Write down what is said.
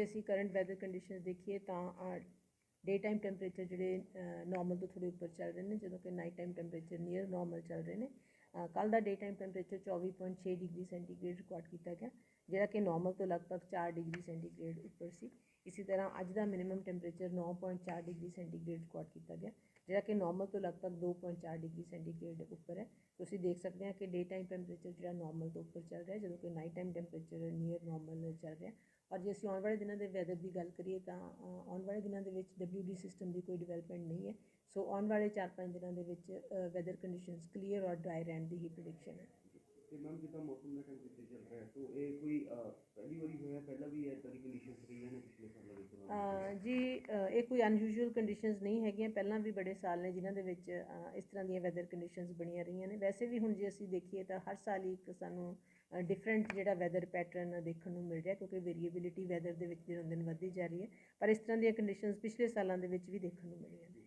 ਜੇ ਅਸੀਂ current weather conditions ਦੇਖੀਏ ਤਾਂ ਡੇ ਟਾਈਮ ਟੈਂਪਰੇਚਰ ਜਿਹੜੇ ਨਾਰਮਲ ਤੋਂ ਥੋੜੇ ਉੱਪਰ ਚੱਲ ਰਹੇ ਨੇ ਜਦੋਂ ਕਿ night time temperature near normal ਚੱਲ ਰਹੇ ਨੇ ਕੱਲ ਦਾ day time temperature 24.6 degree centigrade record ਕੀਤਾ ਗਿਆ ਜਿਹੜਾ ਕਿ ਨਾਰਮਲ ਤੋਂ ਲਗਭਗ 4 ਡਿਗਰੀ ਸੈਂਟੀਗ੍ਰੇਡ ਉੱਪਰ ਸੀ ਇਸੇ ਤਰ੍ਹਾਂ ਅੱਜ ਦਾ minimum temperature 9.4 degree centigrade record ਕੀਤਾ ਗਿਆ ਜਿਹੜਾ ਕਿ ਨਾਰਮਲ ਤੋਂ ਲਗਭਗ 2.4 ਡਿਗਰੀ ਸੈਂਟੀਗ੍ਰੇਡ ਉੱਪਰ ਹੈ ਤੁਸੀਂ ਦੇਖ ਸਕਦੇ ਹੋ ਕਿ ਡੇ ਟਾਈਮ ਟੈਂਪਰੇਚਰ ਜਿਹੜਾ ਨਾਰਮਲ ਤੋਂ ਉੱਪਰ ਚੱਲ ਰਿਹਾ ਹੈ ਜਦੋਂ ਕਿ night time temperature near normal ਚੱਲ ਰਿਹਾ ਹੈ ਔਰ ਜੇ ਅਸੀਂ ਆਉਣ ਵਾਲੇ ਦਿਨਾਂ ਦੇ ਵੈਦਰ ਦੀ ਗੱਲ ਕਰੀਏ ਤਾਂ ਆਉਣ ਵਾਲੇ ਦਿਨਾਂ ਦੇ ਵਿੱਚ WD ਸਿਸਟਮ ਦੀ ਕੋਈ ਡਿਵੈਲਪਮੈਂਟ ਨਹੀਂ ਹੈ। ਸੋ ਆਉਣ ਵਾਲੇ 4-5 ਦਿਨਾਂ ਦੇ ਵਿੱਚ ਵੈਦਰ ਕੰਡੀਸ਼ਨਸ ਕਲੀਅਰ ਔਰ ਡਰਾਈ ਰਹਿਣ ਦੀ ਹੀ ਪ੍ਰੈਡਿਕਸ਼ਨ ਹੈ। ਤੇ ਮੈਮ ਜਿੱਦਾਂ ਮੌਸਮ ਦਾ ਟੈਂਪਰੇਚਰ ਚੱਲ ਰਿਹਾ ਹੈ ਤਾਂ ਇਹ ਕੋਈ ਅਹ, ਪਹਿਲੀ ਵਾਰੀ ਹੋਇਆ ਪਹਿਲਾਂ ਵੀ ਇਦਾਂ ਦੀ ਕੰਡੀਸ਼ਨਸ ਰਹੀਆਂ ਨੇ ਪਿਛਲੇ ਸਾਲਾਂ ਵਿੱਚ ਅ, ਜੀ ਅ, ਇਹ ਕੋਈ ਅਨਯੂਜੂਅਲ ਕੰਡੀਸ਼ਨਸ ਨਹੀਂ ਹੈਗੀਆਂ ਪਹਿਲਾਂ ਵੀ ਬੜੇ ਸਾਲ ਨੇ ਜਿਨ੍ਹਾਂ ਦੇ ਵਿੱਚ ਅ, ਇਸ ਤਰ੍ਹਾਂ ਦੀਆਂ ਵੈਦਰ ਕੰਡੀਸ਼ਨਸ ਬਣੀਆਂ ਰਹੀਆਂ ਨੇ। ਵੈਸੇ ਵੀ ਹੁਣ ਜੇ ਅਸੀਂ ਦੇਖੀਏ ਤਾਂ ਹਰ ਸਾਲ ਹੀ ਇੱਕ ਸਾਨੂੰ ਡਿਫਰੈਂਟ ਜਿਹੜਾ ਵੈਦਰ ਪੈਟਰਨ ਦੇਖਣ ਨੂੰ ਮਿਲ ਰਿਹਾ ਕਿਉਂਕਿ ਵੇਰੀਏਬਿਲਿਟੀ ਵੈਦਰ ਦੇ ਵਿੱਚ ਦਿਨੋਂ ਦਿਨ ਵੱਧਦੀ ਜਾ ਰਹੀ ਹੈ। ਪਰ ਇਸ ਤਰ੍ਹਾਂ ਦੀਆਂ ਕੰਡੀਸ਼ਨਸ ਪਿਛਲੇ ਸਾਲਾਂ ਦੇ ਵਿੱਚ ਵੀ ਦੇਖਣ ਨੂੰ ਮਿਲੀਆਂ ਨੇ।